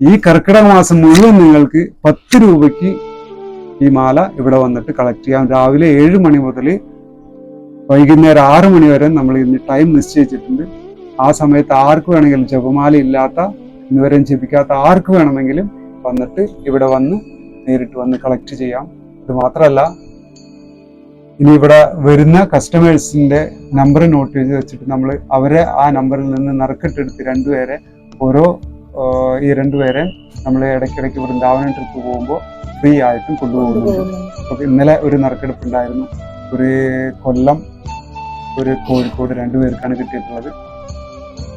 ഈ കർക്കിടക മാസം മുഴുവൻ നിങ്ങൾക്ക് പത്ത് രൂപയ്ക്ക് ഈ മാല ഇവിടെ വന്നിട്ട് കളക്ട് ചെയ്യാം. രാവിലെ ഏഴ് മണി മുതൽ വൈകുന്നേരം ആറ് മണി വരെ നമ്മൾ ഇന്ന് ടൈം നിശ്ചയിച്ചിട്ടുണ്ട്. ആ സമയത്ത് ആർക്ക് വേണമെങ്കിലും ജപമാല ഇല്ലാത്ത ഇന്നുവരെയും ജപിക്കാത്ത ആർക്ക് വേണമെങ്കിലും വന്നിട്ട് ഇവിടെ വന്ന് നേരിട്ട് വന്ന് കളക്ട് ചെയ്യാം. ഇത് മാത്രമല്ല ഇനി ഇവിടെ വരുന്ന കസ്റ്റമേഴ്സിന്റെ നമ്പർ നോട്ട് ചെയ്ത് വെച്ചിട്ട് നമ്മൾ അവരെ ആ നമ്പറിൽ നിന്ന് നറുക്കിട്ടെടുത്ത് രണ്ടുപേരെ ഓരോ ഈ രണ്ടുപേരെ നമ്മൾ ഇടയ്ക്കിടയ്ക്ക് വൃന്ദാവനം ട്രിപ്പ് പോകുമ്പോൾ ഫ്രീ ആയിട്ടും കൊണ്ടുപോകുന്നുണ്ട്. അപ്പൊ ഇന്നലെ ഒരു നറുക്കെടുപ്പ് ഉണ്ടായിരുന്നു ഒരു കൊല്ലം ഒരു കോഴിക്കോട് രണ്ടുപേർക്കാണ് കിട്ടിയിട്ടുള്ളത്.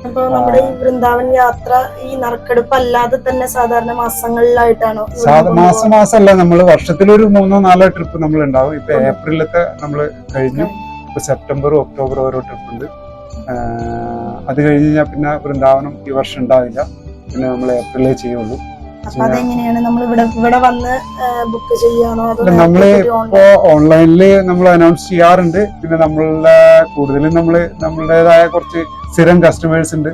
അപ്പൊ നമ്മുടെ ഈ വൃന്ദാവൻ യാത്ര ഈ നറുക്കെടുപ്പ് അല്ലാതെ തന്നെ സാധാരണ മാസങ്ങളിലായിട്ടാണോ മാസം മാസമല്ല നമ്മൾ വർഷത്തിലൊരു മൂന്നോ നാലോ ട്രിപ്പ് നമ്മൾ ഉണ്ടാവും ഇപ്പൊ ഏപ്രിലത്തെ നമ്മൾ കഴിഞ്ഞു. ഇപ്പൊ സെപ്റ്റംബറും ഒക്ടോബറും ഓരോ ട്രിപ്പ് ഉണ്ട്. അത് കഴിഞ്ഞ് കഴിഞ്ഞാൽ പിന്നെ വൃന്ദാവനം ഈ വർഷം ഉണ്ടാവില്ല. പിന്നെ നമ്മൾ ഏപ്രിലേ ചെയ്യുള്ളൂ. അപ്പൊ അതെങ്ങനെയാണ്? നമ്മൾ ഇവിടെ ഇവിടെ വന്ന് ബുക്ക് ചെയ്യാണോ? നമ്മൾ ഇപ്പോ ഓൺലൈനിൽ നമ്മൾ അനൗൺസ് ചെയ്യാറുണ്ട്. പിന്നെ നമ്മളുടെ കൂടുതലും നമ്മൾ നമ്മളുടേതായ കുറച്ച് സ്ഥിരം കസ്റ്റമേഴ്സ് ഉണ്ട്.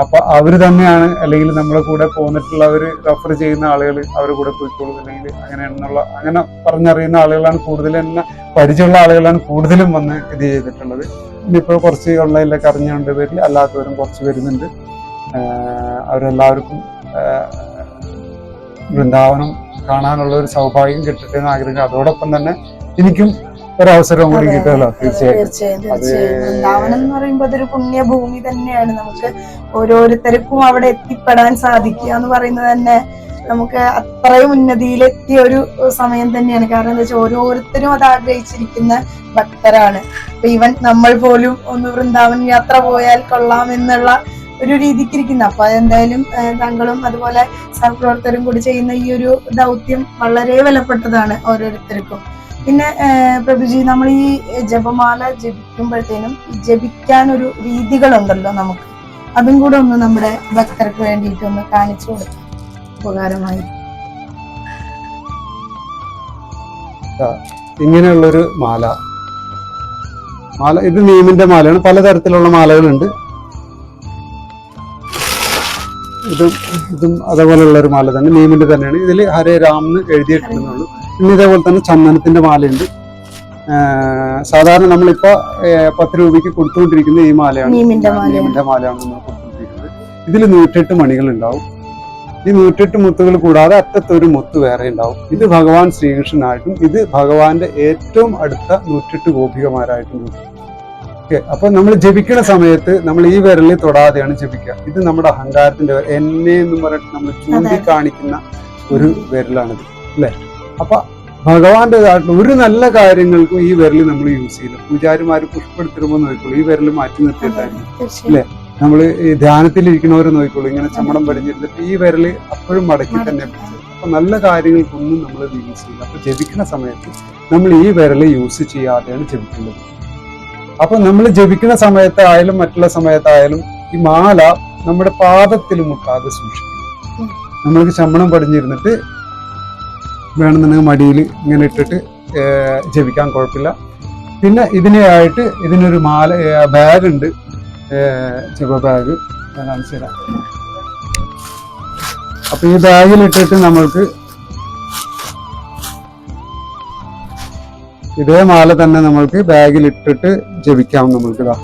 അപ്പൊ അവർ തന്നെയാണ് അല്ലെങ്കിൽ നമ്മളെ കൂടെ പോന്നിട്ടുള്ളവർ റെഫർ ചെയ്യുന്ന ആളുകൾ അവരുടെ കൂടെ പോയിക്കോളും. അല്ലെങ്കിൽ അങ്ങനെയാണെന്നുള്ള അങ്ങനെ പറഞ്ഞറിയുന്ന ആളുകളാണ് കൂടുതൽ തന്നെ പരിചയമുള്ള ആളുകളാണ് കൂടുതലും വന്ന് ഇത് ചെയ്തിട്ടുള്ളത്. ഇനിയിപ്പോൾ കുറച്ച് ഓൺലൈനിലൊക്കെ അറിഞ്ഞുകൊണ്ട് പേരിൽ അല്ലാത്തവരും കുറച്ച് വരുന്നുണ്ട്. അവരെല്ലാവർക്കും വൃന്ദാവനം കാണാനുള്ള ഒരു സൗഭാഗ്യം കിട്ടട്ടെ എന്ന് ആഗ്രഹിക്കുക അതോടൊപ്പം തന്നെ എനിക്കും ഒരവസരം കൂടി കിട്ടുമല്ലോ തീർച്ചയായും അത് തീർച്ചയായും. വൃന്ദാവനം എന്ന് പറയുമ്പോൾ അതൊരു പുണ്യഭൂമി തന്നെയാണ്. നമുക്ക് ഓരോരുത്തർക്കും അവിടെ എത്തിപ്പെടാൻ സാധിക്കുക എന്ന് പറയുന്നത് തന്നെ നമുക്ക് അത്രയും ഉന്നതിയിലെത്തിയ ഒരു സമയം തന്നെയാണ്. കാരണം എന്താ വെച്ചാൽ ഓരോരുത്തരും അത് ആഗ്രഹിച്ചിരിക്കുന്ന ഭക്തരാണ്. ഇപ്പൊ ഈവൻ നമ്മൾ പോലും ഒന്ന് വൃന്ദാവൻ യാത്ര പോയാൽ കൊള്ളാം എന്നുള്ള ഒരു രീതിക്ക് ഇരിക്കുന്നത് അപ്പൊ എന്തായാലും താങ്കളും അതുപോലെ സഹപ്രവർത്തകരും കൂടി ചെയ്യുന്ന ഈ ഒരു ദൗത്യം വളരെ വിലപ്പെട്ടതാണ് ഓരോരുത്തർക്കും. പിന്നെ പ്രഭുജി നമ്മൾ ഈ ജപമാല ജപിക്കുമ്പോഴത്തേനും ജപിക്കാൻ ഒരു രീതികളുണ്ടല്ലോ നമുക്ക്. അതും കൂടെ ഒന്ന് നമ്മുടെ ഭക്തർക്ക് വേണ്ടിയിട്ട് ഒന്ന് കാണിച്ചു കൊടുക്കാം. ഉപകാരമായി. ഇങ്ങനെയുള്ളൊരു മാല. മാല ഇത് നീമിന്റെ മാലയാണ്. പലതരത്തിലുള്ള മാലകളുണ്ട്. ഇതും ഇതും അതേപോലെയുള്ള ഒരു മാല തന്നെ നെയ്മിന്റെ തന്നെയാണ്. ഇതിൽ ഹരേ രാം എന്ന് എഴുതിയിട്ടുണ്ടെന്നുള്ളൂ പിന്നെ ഇതേപോലെ തന്നെ ചന്ദനത്തിന്റെ മാലയുണ്ട്. സാധാരണ നമ്മളിപ്പോ ഏഹ് പത്ത് രൂപയ്ക്ക് കൊടുത്തുകൊണ്ടിരിക്കുന്ന ഈ മാലയാണ്. നീമിന്റെ മാലയാണ്. നമ്മൾ കൊടുത്തുകൊണ്ടിരിക്കുന്നത്. ഇതിൽ നൂറ്റെട്ട് മണികൾ ഉണ്ടാവും. ഈ നൂറ്റെട്ട് മുത്തുകൾ കൂടാതെ അറ്റത്തൊരു മുത്ത് വേറെ ഉണ്ടാവും. ഇത് ഭഗവാൻ ശ്രീകൃഷ്ണനായിട്ടും ഇത് ഭഗവാന്റെ ഏറ്റവും അടുത്ത നൂറ്റെട്ട് ഗോപികമാരായിട്ടും ഓക്കെ അപ്പൊ നമ്മൾ ജപിക്കുന്ന സമയത്ത് നമ്മൾ ഈ വിരലിൽ തൊടാതെയാണ് ജപിക്കുക. ഇത് നമ്മുടെ അഹങ്കാരത്തിന്റെ വിരൽ. എന്നെ എന്ന് പറഞ്ഞിട്ട് നമ്മൾ ചൂണ്ടിക്കാണിക്കുന്ന ഒരു വിരലാണിത് അല്ലെ? അപ്പൊ ഭഗവാന്റെ ഒരു നല്ല കാര്യങ്ങൾക്കും ഈ വിരൽ നമ്മൾ യൂസ് ചെയ്യില്ല പൂജാരിമാർ പുഷ്പെടുത്തിരുമ്പോൾ നോക്കിക്കോളൂ ഈ വിരൽ മാറ്റി നിർത്തിയിട്ടായിരുന്നു അല്ലെ? നമ്മൾ ഈ ധ്യാനത്തിലിരിക്കുന്നവർ നോക്കിക്കോളൂ ഇങ്ങനെ ചമ്മടം പടിഞ്ഞിരുന്നിട്ട് ഈ വിരൽ അപ്പോഴും മടക്കി തന്നെ പിടിച്ചത് അപ്പൊ നല്ല കാര്യങ്ങൾക്കൊന്നും നമ്മൾ യൂസ് ചെയ്യില്ല. അപ്പൊ ജപിക്കുന്ന സമയത്ത് നമ്മൾ ഈ വിരൽ യൂസ് ചെയ്യാതെയാണ് ജപിക്കേണ്ടത്. അപ്പൊ നമ്മൾ ജപിക്കുന്ന സമയത്തായാലും മറ്റുള്ള സമയത്തായാലും ഈ മാല നമ്മുടെ പാദത്തിൽ മുട്ടാതെ സൂക്ഷിക്കണം. നമ്മൾക്ക് ശമണം പടിഞ്ഞിരുന്നിട്ട് വേണമെന്നുണ്ടെങ്കിൽ മടിയിൽ ഇങ്ങനെ ഇട്ടിട്ട് ജപിക്കാൻ കുഴപ്പമില്ല. പിന്നെ ഇതിനായിട്ട് ഇതിനൊരു മാല ബാഗ് ഉണ്ട് ചെവ ബാഗ്. ഞാൻ അപ്പൊ ഈ ബാഗിലിട്ടിട്ട് നമ്മൾക്ക് ഇതേ മാല തന്നെ നമ്മൾക്ക് ബാഗിൽ ഇട്ടിട്ട് ജപിക്കാം നമ്മൾക്ക് ഇതാ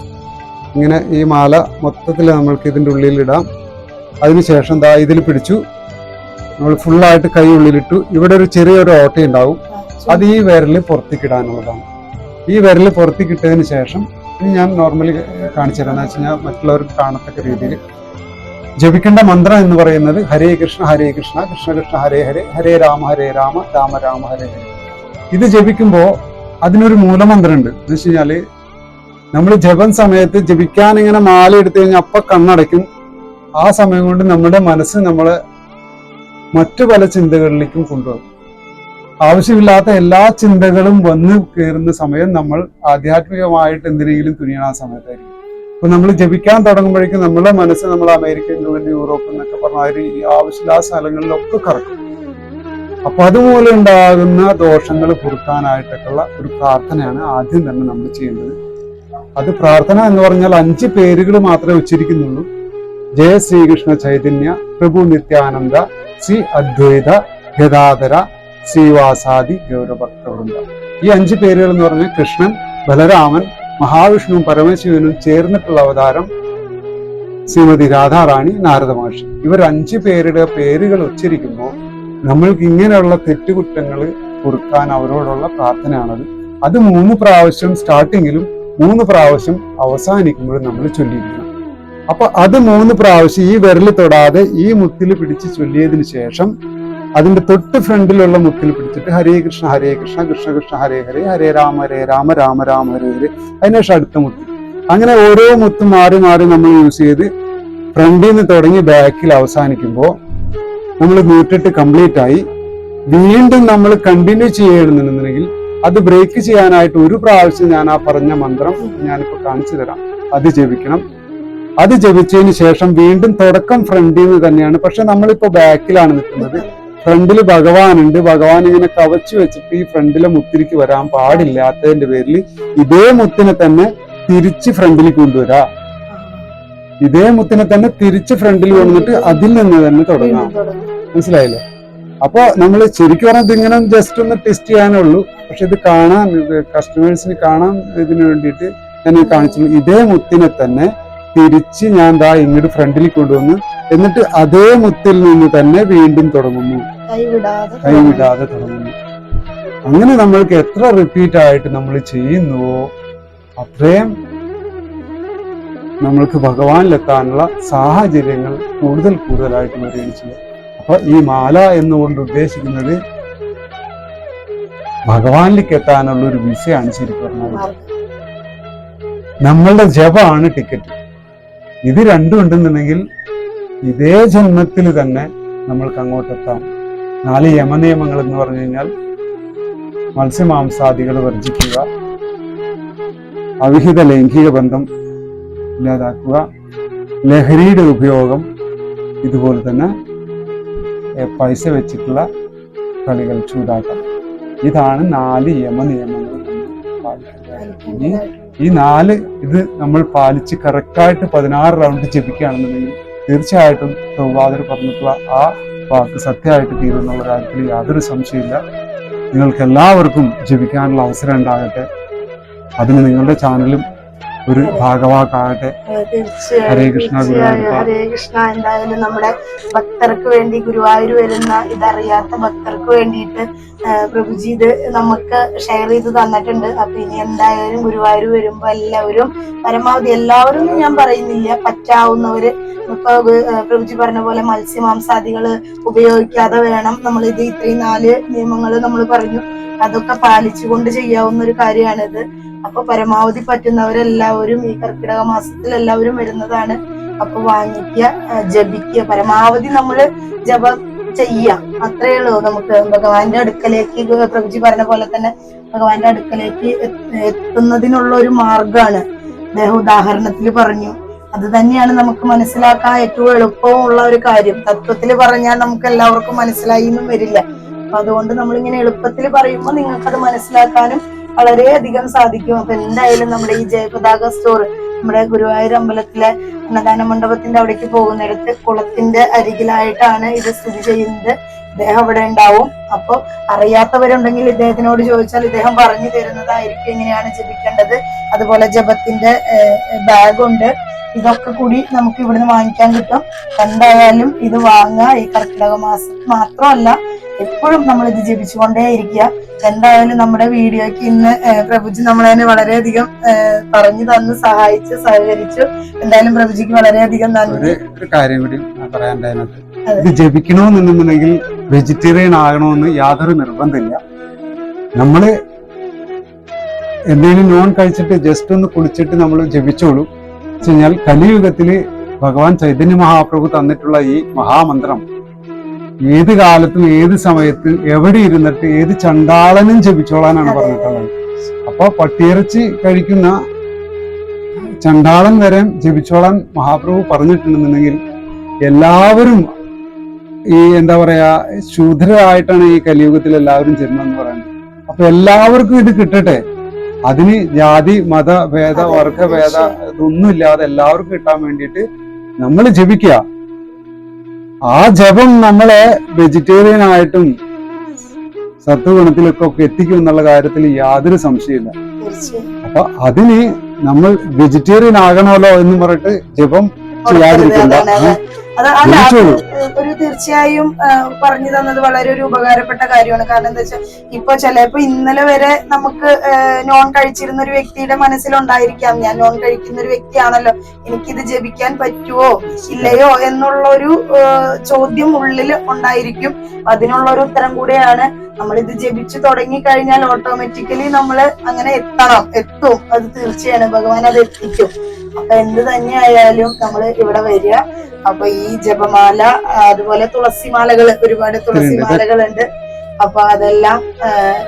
ഇങ്ങനെ ഈ മാല മൊത്തത്തിൽ നമ്മൾക്ക് ഇതിന്റെ ഉള്ളിൽ ഇടാം. അതിനുശേഷം ദാ ഇതിൽ പിടിച്ചു. നമ്മൾ ഫുള്ളായിട്ട് കൈ ഉള്ളിലിട്ടു. ഇവിടെ ഒരു ചെറിയൊരു ഓട്ട ഉണ്ടാവും. അത് ഈ വിരൽ പുറത്തേക്ക് ഇടാനുള്ളതാണ് ഈ വിരൽ പുറത്തേക്ക് ഇട്ടതിന് ശേഷം ഇനി ഞാൻ നോർമലി കാണിച്ചു തരാം. എന്ന് വെച്ച് കഴിഞ്ഞാൽ മറ്റുള്ളവർക്ക് കാണത്തക്ക രീതിയിൽ. ജപിക്കേണ്ട മന്ത്രം എന്ന് പറയുന്നത് ഹരേ കൃഷ്ണ ഹരേ കൃഷ്ണ കൃഷ്ണ കൃഷ്ണ ഹരേ ഹരേ ഹരേ രാമ ഹരേ രാമ രാമ രാമ ഹരേ ഹരേ. ഇത് ജപിക്കുമ്പോൾ അതിനൊരു മൂലമന്ത്രം ഉണ്ട് എന്ന് വെച്ച് കഴിഞ്ഞാൽ നമ്മൾ ജപൻ സമയത്ത് ജപിക്കാൻ ഇങ്ങനെ മാല എടുത്തു കഴിഞ്ഞാൽ അപ്പൊ കണ്ണടയ്ക്കും. ആ സമയം കൊണ്ട് നമ്മുടെ മനസ്സ് നമ്മളെ മറ്റു പല ചിന്തകളിലേക്കും കൊണ്ടുപോകും. ആവശ്യമില്ലാത്ത എല്ലാ ചിന്തകളും വന്ന് കയറുന്ന സമയം നമ്മൾ ആധ്യാത്മികമായിട്ട് എന്തിനെങ്കിലും തുനിയണ ആ സമയത്തായിരിക്കും. അപ്പൊ നമ്മൾ ജപിക്കാൻ തുടങ്ങുമ്പോഴേക്കും നമ്മുടെ മനസ്സ് നമ്മൾ അമേരിക്ക ഇംഗ്ലണ്ട് യൂറോപ്പ് എന്നൊക്കെ പറഞ്ഞ ആവശ്യമില്ലാത്ത സ്ഥലങ്ങളിലൊക്കെ കറക്കും. അപ്പൊ അതുമൂലം ഉണ്ടാകുന്ന ദോഷങ്ങൾ കുറുക്കാനായിട്ടൊക്കെയുള്ള ഒരു പ്രാർത്ഥനയാണ് ആദ്യം തന്നെ നമ്മൾ ചെയ്യേണ്ടത്. അത് പ്രാർത്ഥന എന്ന് പറഞ്ഞാൽ അഞ്ച് പേരുകൾ മാത്രമേ ഉച്ചരിക്കുന്നുള്ളൂ. ജയ ശ്രീകൃഷ്ണ ചൈതന്യ പ്രഭു നിത്യാനന്ദ ശ്രീ അദ്വൈത ഗതാതര ശ്രീവാസാദി ഗൗരഭക്തവൃന്ദ ഈ അഞ്ച് പേരുകൾ എന്ന് പറഞ്ഞാൽ കൃഷ്ണൻ ബലരാമൻ മഹാവിഷ്ണുവും പരമശിവനും ചേർന്നിട്ടുള്ള അവതാരം ശ്രീമതി രാധാറാണി നാരദ മഹർഷി. ഇവർ അഞ്ച് പേരുടെ പേരുകൾ ഉച്ചരിക്കുമ്പോൾ നമ്മൾക്ക് ഇങ്ങനെയുള്ള തെറ്റുകുറ്റങ്ങൾ കൊടുക്കാൻ അവരോടുള്ള പ്രാർത്ഥനയാണത്. അത് മൂന്ന് പ്രാവശ്യം സ്റ്റാർട്ടിങ്ങിലും മൂന്ന് പ്രാവശ്യം അവസാനിക്കുമ്പോഴും നമ്മൾ ചൊല്ലിയിരിക്കണം. അപ്പൊ അത് മൂന്ന് പ്രാവശ്യം ഈ വിരൽ തൊടാതെ ഈ മുത്തിൽ പിടിച്ച് ചൊല്ലിയതിനു ശേഷം അതിന്റെ തൊട്ട് ഫ്രണ്ടിലുള്ള മുത്തിൽ പിടിച്ചിട്ട് ഹരേ കൃഷ്ണ ഹരേ കൃഷ്ണ കൃഷ്ണ കൃഷ്ണ ഹരേ ഹരേ ഹരേ രാമ ഹരേ രാമ രാമ രാമ ഹരേ ഹരേ. അതിനുശേഷം അടുത്ത മുത്ത്. അങ്ങനെ ഓരോ മുത്തും മാറി മാറി നമ്മൾ യൂസ് ചെയ്ത് ഫ്രണ്ടിൽ നിന്ന് തുടങ്ങി ബാക്കിൽ അവസാനിക്കുമ്പോൾ നമ്മൾ മ്യൂട്ടിട്ട് കംപ്ലീറ്റ് ആയി വീണ്ടും നമ്മൾ കണ്ടിന്യൂ ചെയ്യണമെന്നുണ്ടെങ്കിൽ അത് ബ്രേക്ക് ചെയ്യാനായിട്ട് ഒരു പ്രാവശ്യം ഞാൻ ആ പറഞ്ഞ മന്ത്രം ഞാനിപ്പോൾ കാണിച്ചു തരാം. അത് ജപിക്കണം. അത് ജപിച്ചതിന് ശേഷം വീണ്ടും തുടക്കം ഫ്രണ്ടിൽ നിന്ന് തന്നെയാണ്. പക്ഷെ നമ്മളിപ്പോ ബാക്കിലാണ് നിൽക്കുന്നത്. ഫ്രണ്ടിൽ ഭഗവാനുണ്ട്. ഭഗവാൻ ഇങ്ങനെ കവച്ചു വെച്ചിട്ട് ഈ ഫ്രണ്ടിലെ മുത്തിരിക്ക് വരാൻ പാടില്ലാത്തതിന്റെ പേരിൽ ഇതേ മുത്തിനെ തന്നെ തിരിച്ച് ഫ്രണ്ടിൽ കൊണ്ടുവരാ. ഇതേ മുത്തിനെ തന്നെ തിരിച്ച് ഫ്രണ്ടിൽ കൊണ്ടുവന്നിട്ട് അതിൽ നിന്ന് തന്നെ തുടങ്ങാം. മനസ്സിലായില്ലേ? അപ്പൊ നമ്മൾ ശരിക്കും പറഞ്ഞാൽ ഇതിങ്ങനെ ജസ്റ്റ് ഒന്ന് ടെസ്റ്റ് ചെയ്യാനേ ഉള്ളൂ പക്ഷെ ഇത് കാണാൻ കസ്റ്റമേഴ്സിന് കാണാൻ ഇതിനു വേണ്ടിയിട്ട് ഞാൻ കാണിച്ചു ഇതേ മുത്തിനെ തന്നെ തിരിച്ച് ഞാൻ ദാ ഇങ്ങോട്ട് ഫ്രണ്ടിൽ കൊണ്ടുവന്ന് എന്നിട്ട് അതേ മുത്തിൽ നിന്ന് തന്നെ വീണ്ടും തുടങ്ങുന്നു. കൈവിടാതെ കൈവിടാതെ തുടങ്ങുന്നു. അങ്ങനെ നമ്മൾക്ക് എത്ര റിപ്പീറ്റ് ആയിട്ട് നമ്മൾ ചെയ്യുന്നുവോ? അത്രയും നമ്മൾക്ക് ഭഗവാനിലെത്താനുള്ള സാഹചര്യങ്ങൾ കൂടുതൽ കൂടുതലായിട്ട് വരികയും ചെയ്യും അപ്പൊ ഈ മാല എന്നുകൊണ്ട് ഉദ്ദേശിക്കുന്നത് ഭഗവാനിലേക്ക് എത്താനുള്ള ഒരു വിസയാണ് ശരിക്കും നമ്മളുടെ ജപമാണ് ടിക്കറ്റ് ഇത് രണ്ടും ഉണ്ടെന്നുണ്ടെങ്കിൽ ഇതേ ജന്മത്തിൽ തന്നെ നമ്മൾക്ക് അങ്ങോട്ടെത്താം നാല് യമനിയമങ്ങൾ എന്ന് പറഞ്ഞു കഴിഞ്ഞാൽ മത്സ്യമാംസാദികൾ വർജിക്കുക അവിഹിത ലൈംഗിക ബന്ധം ഇല്ലാതാക്കുക. ലഹരിയുടെ ഉപയോഗം ഇതുപോലെ തന്നെ പൈസ വെച്ചിട്ടുള്ള കളികൾ ചൂടാക്കണം. ഇതാണ് നാല് യമനിയമങ്ങൾ നിയമങ്ങൾ ഇനി ഈ നാല് ഇത് നമ്മൾ പാലിച്ച് കറക്റ്റായിട്ട് പതിനാറ് റൗണ്ട് ജപിക്കുകയാണെന്നുണ്ടെങ്കിൽ തീർച്ചയായിട്ടും ചൊവ്വാതിർ പറഞ്ഞിട്ടുള്ള ആ വാക്ക് സത്യമായിട്ട് തീരുന്നുള്ള കാര്യത്തിൽ യാതൊരു സംശയമില്ല നിങ്ങൾക്ക് എല്ലാവർക്കും ജപിക്കാനുള്ള അവസരം ഉണ്ടാകട്ടെ. അതിന് നിങ്ങളുടെ ചാനലും ഒരു ഭാഗവാക്കാകട്ടെ. ഹരേ കൃഷ്ണ. ഹരേ കൃഷ്ണ. എന്തായാലും നമ്മുടെ ഭക്തർക്ക് വേണ്ടി ഗുരുവായൂർ വരുന്ന ഇതറിയാത്ത ഭക്തർക്ക് വേണ്ടിയിട്ട് പ്രഭുജി ഇത് നമുക്ക് ഷെയർ ചെയ്ത് തന്നിട്ടുണ്ട്. അപ്പൊ ഇനി എന്തായാലും ഗുരുവായൂർ വരുമ്പോ എല്ലാവരും പരമാവധി എല്ലാവരും ഞാൻ പറയുന്നില്ല പറ്റാവുന്നവര് ഇപ്പൊ പ്രഭുജി പറഞ്ഞ പോലെ മത്സ്യമാംസാദികൾ ഉപയോഗിക്കാതെ വേണം നമ്മൾ ഇത് ഇത്രയും നാല് നിയമങ്ങൾ നമ്മൾ പറഞ്ഞു. അതൊക്കെ പാലിച്ചുകൊണ്ട് ചെയ്യാവുന്ന ഒരു കാര്യമാണിത്. അപ്പൊ പരമാവധി പറ്റുന്നവരെല്ലാവരും ഈ കർക്കിടക മാസത്തിൽ എല്ലാവരും വരുന്നതാണ്. അപ്പൊ വാങ്ങിക്കുക ജപിക്കുക പരമാവധി നമ്മൾ ജപം ചെയ്യാം അത്രേ ഉള്ളൂ നമുക്ക്. ഭഗവാന്റെ അടുക്കലേക്ക് പ്രഭുജി പറഞ്ഞ പോലെ തന്നെ ഭഗവാന്റെ അടുക്കലേക്ക് എത്തുന്നതിനുള്ള ഒരു മാർഗമാണ് അദ്ദേഹം ഉദാഹരണത്തിൽ പറഞ്ഞു. അത് തന്നെയാണ് നമുക്ക് മനസ്സിലാക്കാൻ ഏറ്റവും എളുപ്പമുള്ള ഒരു കാര്യം. തത്വത്തിൽ പറഞ്ഞാൽ നമുക്ക് എല്ലാവർക്കും മനസ്സിലായി എന്നും വരില്ല. അപ്പൊ അതുകൊണ്ട് നമ്മളിങ്ങനെ എളുപ്പത്തിൽ പറയുമ്പോൾ നിങ്ങൾക്കത് മനസ്സിലാക്കാനും വളരെയധികം സാധിക്കും. അപ്പൊ എന്തായാലും നമ്മുടെ ഈ ജയപതാക സ്റ്റോർ നമ്മുടെ ഗുരുവായൂർ അമ്പലത്തിലെ അന്നദാന മണ്ഡപത്തിന്റെ അവിടേക്ക് പോകുന്നിടത്ത് കുളത്തിന്റെ അരികിലായിട്ടാണ് ഇത് സ്ഥിതി ചെയ്യുന്നത്. ഇദ്ദേഹം അവിടെ ഉണ്ടാവും. അപ്പൊ അറിയാത്തവരുണ്ടെങ്കിൽ ഇദ്ദേഹത്തിനോട് ചോദിച്ചാൽ ഇദ്ദേഹം പറഞ്ഞു തരുന്നതായിരിക്കും എങ്ങനെയാണ് ജപിക്കേണ്ടത്. അതുപോലെ ജപത്തിന്റെ ബാഗ് ഉണ്ട് ഇതൊക്കെ കൂടി നമുക്ക് ഇവിടുന്ന് വാങ്ങിക്കാൻ കിട്ടും. എന്തായാലും ഇത് വാങ്ങുക ഈ കർക്കിടക മാസം മാത്രമല്ല എപ്പോഴും നമ്മൾ ഇത് ജപിച്ചുകൊണ്ടേ ഇരിക്കുക. എന്തായാലും നമ്മുടെ വീഡിയോയ്ക്ക് ഇന്ന് പ്രഭുജി നമ്മളതിനെ വളരെയധികം പറഞ്ഞു തന്ന് സഹായിച്ചു സഹകരിച്ചു. എന്തായാലും പ്രഭുജിക്ക് വളരെയധികം നന്ദി. ഒരു കാര്യം കൂടി. ഇത് ജപിക്കണമെന്നുണ്ടെന്നുണ്ടെങ്കിൽ വെജിറ്റേറിയൻ ആകണമെന്ന് യാതൊരു നിർബന്ധമില്ല. നമ്മൾ എന്തെങ്കിലും നോൺ കഴിച്ചിട്ട് ജസ്റ്റ് ഒന്ന് കുളിച്ചിട്ട് നമ്മൾ ജപിച്ചോളൂ. വെച്ച് കഴിഞ്ഞാൽ കലിയുഗത്തിൽ ഭഗവാൻ ചൈതന്യ മഹാപ്രഭു തന്നിട്ടുള്ള ഈ മഹാമന്ത്രം. ഏത് കാലത്തും ഏത് സമയത്ത് എവിടെ ഇരുന്നിട്ട് ഏത് ചണ്ടാളനും ജപിച്ചോളാനാണ്. പറഞ്ഞിട്ടുള്ളത്. അപ്പൊ പട്ടിയിറച്ചി കഴിക്കുന്ന ചണ്ടാളൻ വരെ ജപിച്ചോളാൻ മഹാപ്രഭു പറഞ്ഞിട്ടുണ്ടെന്നുണ്ടെങ്കിൽ എല്ലാവരും ഈ എന്താ പറയാ ശൂദ്രരായിട്ടാണ് ഈ കലിയുഗത്തിൽ എല്ലാവരും ജന്മം പറയുന്നത്. അപ്പൊ എല്ലാവർക്കും ഇത് കിട്ടട്ടെ. അതിന് ജാതി മത ഭേദ വർഗ ഭേദ. ഇതൊന്നും ഇല്ലാതെ എല്ലാവർക്കും കിട്ടാൻ വേണ്ടിയിട്ട് നമ്മൾ ജപിക്കുക. ആ ജപം നമ്മളെ വെജിറ്റേറിയൻ ആയിട്ടും സത്വഗുണത്തിലൊക്കെ ഒക്കെ എത്തിക്കും എന്നുള്ള കാര്യത്തിൽ യാതൊരു സംശയമില്ല അപ്പൊ അതിന് നമ്മൾ വെജിറ്റേറിയൻ ആകണമല്ലോ എന്ന് പറഞ്ഞിട്ട് ജപം ചെയ്യാതിരിക്കണ്ട. അത് അല്ല? ഒരു തീർച്ചയായും പറഞ്ഞു തന്നത് വളരെ ഒരു ഉപകാരപ്പെട്ട കാര്യമാണ്. കാരണം എന്താ വെച്ചാൽ ഇപ്പൊ ചിലപ്പോ ഇന്നലെ വരെ നമുക്ക് നോൺ കഴിച്ചിരുന്ന ഒരു വ്യക്തിയുടെ മനസ്സിലുണ്ടായിരിക്കാം. ഞാൻ നോൺ കഴിക്കുന്ന ഒരു വ്യക്തിയാണല്ലോ. എനിക്കിത് ജപിക്കാൻ പറ്റുമോ ഇല്ലയോ? എന്നുള്ള ഒരു ചോദ്യം ഉള്ളിൽ ഉണ്ടായിരിക്കും. അതിനുള്ള ഒരു ഉത്തരം കൂടെയാണ് നമ്മൾ ഇത് ജപിച്ചു തുടങ്ങി കഴിഞ്ഞാൽ ഓട്ടോമാറ്റിക്കലി നമ്മൾ അങ്ങനെ എത്തണം. എത്തും. അത് തീർച്ചയാണ്. ഭഗവാൻ അത് എത്തിക്കും. അപ്പൊ എന്ത് തന്നെയായാലും നമ്മൾ ഇവിടെ വരിക. അപ്പൊ ഈ ജപമാല അതുപോലെ തുളസിമാലകൾ ഒരുപാട് തുളസിമാലകളുണ്ട്. അപ്പൊ അതെല്ലാം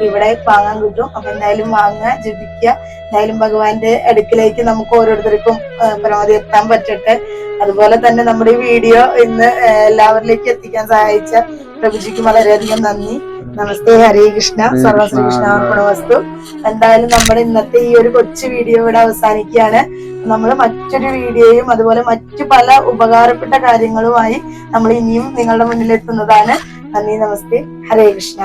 ഇവിടെ വാങ്ങാൻ കിട്ടും. അപ്പൊ എന്തായാലും വാങ്ങുക ജപിക്കുക. എന്തായാലും ഭഗവാന്റെ അടുക്കിലേക്ക് നമുക്ക് ഓരോരുത്തർക്കും പരമാവധി എത്താൻ പറ്റട്ടെ. അതുപോലെ തന്നെ നമ്മുടെ ഈ വീഡിയോ ഇന്ന് എല്ലാവരിലേക്ക് എത്തിക്കാൻ സഹായിച്ച പ്രഭുജിക്ക് വളരെയധികം നന്ദി. നമസ്തേ ഹരേ കൃഷ്ണ. സർവ സർവശ്രീ കൃഷ്ണ. കൃഷ്ണ വസ്തു എന്തായാലും നമ്മുടെ ഇന്നത്തെ ഈ ഒരു കൊച്ചു വീഡിയോ ഇവിടെ അവസാനിക്കുകയാണ്. നമ്മൾ മറ്റൊരു വീഡിയോയും അതുപോലെ മറ്റു പല ഉപകാരപ്പെട്ട കാര്യങ്ങളുമായി നമ്മൾ ഇനിയും നിങ്ങളുടെ മുന്നിൽ എത്തുന്നതാണ് നന്ദി നമസ്തേ. ഹരേ കൃഷ്ണ.